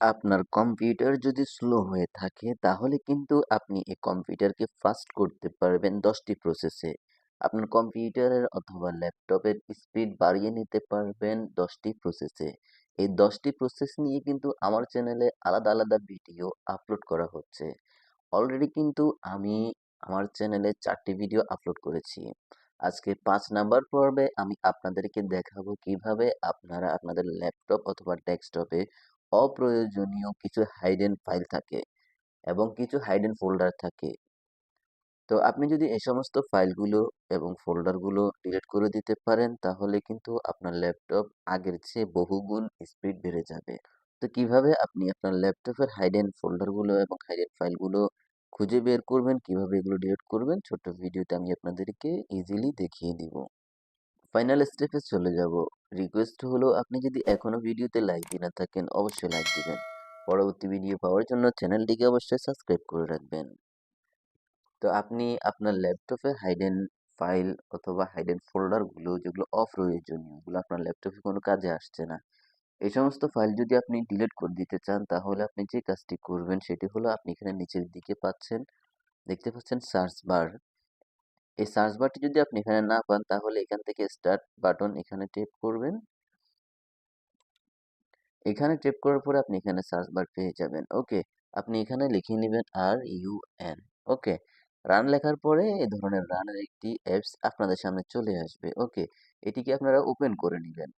আপনার কম্পিউটার যদি স্লো হয়ে থাকে, তাহলে কিন্তু আপনি এই কম্পিউটারকে ফাস্ট করতে পারবেন দশটি প্রসেসে আপনার কম্পিউটারের অথবা ল্যাপটপের স্পিড বাড়িয়ে নিতে পারবেন দশটি প্রসেসে এই দশটি প্রসেস নিয়ে কিন্তু আমার চ্যানেলে আলাদা আলাদা ভিডিও আপলোড করা হচ্ছে। অলরেডি কিন্তু আমি আমার চ্যানেলে চারটি ভিডিও আপলোড করেছি। আজকে পাঁচ নাম্বার পর্বে আমি আপনাদেরকে দেখাবো কীভাবে আপনারা আপনাদের ল্যাপটপ অথবা ডেস্কটপে অপ্রয়োজনীয় কিছু হাইডেন ফাইল থাকে এবং কিছু হাইডেন ফোল্ডার থাকে। তো আপনি যদি এই সমস্ত ফাইলগুলো এবং ফোল্ডারগুলো ডিলিট করে দিতে পারেন, তাহলে কিন্তু আপনার ল্যাপটপ আগের চেয়ে বহুগুণ স্পিড বেড়ে যাবে। তো কীভাবে আপনি আপনার ল্যাপটপের হাইডেন ফোল্ডারগুলো এবং হাইডেন ফাইলগুলো খুঁজে বের করবেন, কীভাবে এগুলো ডিলিট করবেন, ছোট্ট ভিডিওতে আমি আপনাদেরকে ইজিলি দেখিয়ে দিব। ফাইনাল স্টেপে চলে যাব। রিকোয়েস্ট হলো, আপনি যদি এখনও ভিডিওতে লাইক দিয়ে না থাকেন, অবশ্যই লাইক দিবেন। পরবর্তী ভিডিও পাওয়ার জন্য চ্যানেলটিকে অবশ্যই সাবস্ক্রাইব করে রাখবেন। তো আপনি আপনার ল্যাপটপে হাইডেন ফাইল অথবা হাইডেন ফোল্ডারগুলো যেগুলো অপ্রয়োজনীয়, ওগুলো আপনার ল্যাপটপে কোনো কাজে আসছে না। এই সমস্ত ফাইল যদি আপনি ডিলিট করে দিতে চান, তাহলে আপনি যে কাজটি করবেন, সেটি হলো আপনি এখানে নিচের দিকে পাচ্ছেন, দেখতে পাচ্ছেন সার্চ বার এই সার্চ বারটি যদি আপনি এখানে না পান, তাহলে এখান থেকে স্টার্ট বাটন এখানে টেপ করবেন। এখানে টেপ করার পরে আপনি এখানে সার্চ বার পেয়ে যাবেন। ওকে আপনি এখানে লিখে নেবেন R U N okay run লেখার পরে এই ধরনের রানের একটি অ্যাপস আপনাদের সামনে চলে আসবে। ওকে এটিকে আপনারা ওপেন করে নেবেন?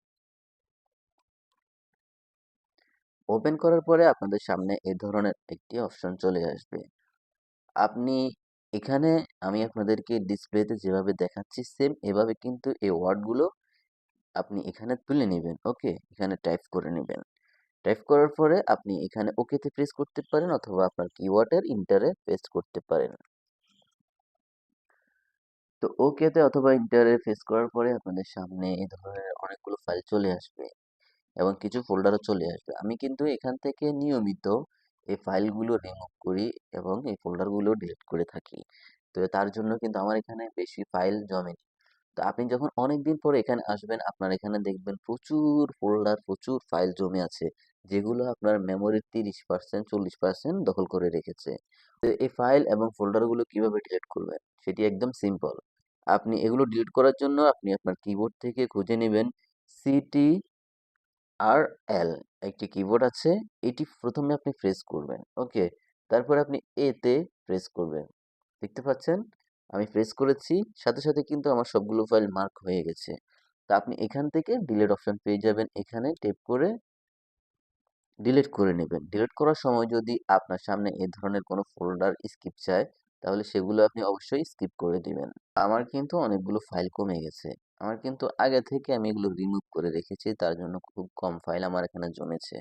ওপেন করার পরে আপনাদের সামনে এই ধরনের একটি অপশন চলে আসবে। আপনি এখানে আমি আপনাদেরকে ডিসপ্লেতে যেভাবে দেখাচ্ছি সেম এভাবে কিন্তু এই ওয়ার্ডগুলো আপনি এখানে তুলে নেবেন ওকে এখানে টাইপ করে নেবেন। টাইপ করার পরে আপনি এখানে ওকেতে প্রেস করতে পারেন অথবা আপনার কিওয়ার্ডের ইন্টারে পেস্ট করতে পারেন। তো ওকেতে অথবা ইন্টারে ফেস করার পরে আপনাদের সামনে এই ধরনের অনেকগুলো ফাইল চলে আসবে এবং কিছু ফোল্ডারও চলে আসবে। আমি কিন্তু এখান থেকে নিয়মিত এই ফাইলগুলো রিমুভ করি এবং এই ফোল্ডারগুলো ডিলিট করে থাকি। তো তার জন্য কিন্তু আমার এখানে বেশি ফাইল জমেনি। তো আপনি যখন অনেক দিন পরে এখানে আসবেন, আপনার এখানে দেখবেন প্রচুর ফোল্ডার, প্রচুর ফাইল জমে আছে, যেগুলো আপনার মেমোরির তিরিশ পার্সেন্ট চল্লিশ পার্সেন্ট দখল করে রেখেছে। তো এই ফাইল এবং ফোল্ডারগুলো কীভাবে ডিলিট করবেন? সেটি একদম সিম্পল আপনি এগুলো ডিলিট করার জন্য আপনি আপনার কিবোর্ড থেকে খুঁজে নেবেন সিটি আর এল একটি কিবোর্ড আছে, এটি প্রথমে আপনি প্রেস করবেন ওকে তারপর আপনি এতে প্রেস করবেন, দেখতে পাচ্ছেন? আমি প্রেস করেছি, সাথে সাথে কিন্তু আমার সবগুলো ফাইল মার্ক হয়ে গেছে। তা আপনি এখান থেকে ডিলেট অপশন পেয়ে যাবেন, এখানে টেপ করে ডিলিট করে নেবেন। ডিলিট করার সময় যদি আপনার সামনে এ ধরনের কোনো ফোল্ডার স্কিপ চায়, তাহলে সেগুলো আপনি অবশ্যই স্কিপ করে দিবেন। আমার কিন্তু অনেকগুলো ফাইল কমে গেছে। আমার কিন্তু আগে থেকে আমি এগুলো রিমুভ করে রেখেছি, তার জন্য খুব কম ফাইল আমার এখানে জমেছে।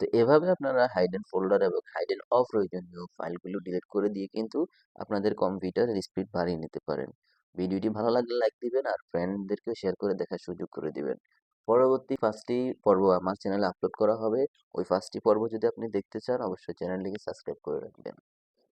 তো এভাবে আপনারা হাইড হাইডেন ফোল্ডার এবং হাইড হাইডেন অপ্রয়োজনীয় ফাইলগুলো ডিলিট করে দিয়ে কিন্তু আপনাদের কম্পিউটারের স্পিড বাড়িয়ে নিতে পারেন। ভিডিওটি ভালো লাগলে লাইক দিবেন আর ফ্রেন্ডদেরকেও শেয়ার করে দেখার সুযোগ করে দিবেন। পরবর্তী ফার্স্টটি পর্ব আমার চ্যানেলে আপলোড করা হবে। ওই পাঁচটি পর্ব যদি আপনি দেখতে চান, অবশ্যই চ্যানেলটিকে সাবস্ক্রাইব করে রাখবেন।